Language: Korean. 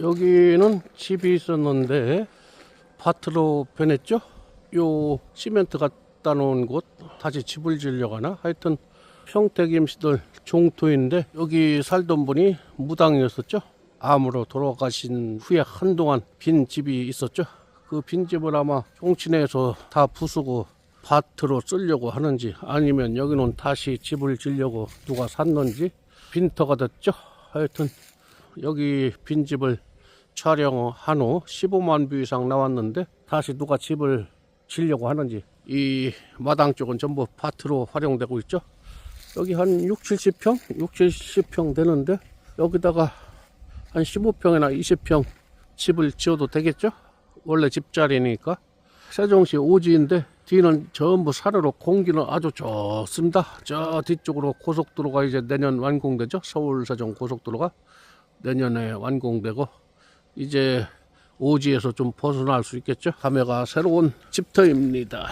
여기는 집이 있었는데 밭으로 변했죠. 요 시멘트 갖다 놓은 곳 다시 집을 지으려고 하나 하여튼 평택임 씨들 종토인데 여기 살던 분이 무당이었었죠. 암으로 돌아가신 후에 한동안 빈 집이 있었죠. 그 빈 집을 아마 종친에서 다 부수고 밭으로 쓰려고 하는지 아니면 여기는 다시 집을 지려고 누가 샀는지 빈터가 됐죠. 하여튼 여기 빈집을 촬영한 후 15만 뷰 이상 나왔는데 다시 누가 집을 지려고 하는지 이 마당 쪽은 전부 밭으로 활용되고 있죠. 여기 한 6, 70평? 6, 70평 되는데 여기다가 한 15평이나 20평 집을 지어도 되겠죠? 원래 집자리니까 세종시 오지인데 뒤는 전부 산으로 공기는 아주 좋습니다. 저 뒤쪽으로 고속도로가 이제 내년 완공되죠. 서울 세종 고속도로가 내년에 완공되고 이제 오지에서 좀 벗어날 수 있겠죠. 감회가 새로운 집터입니다.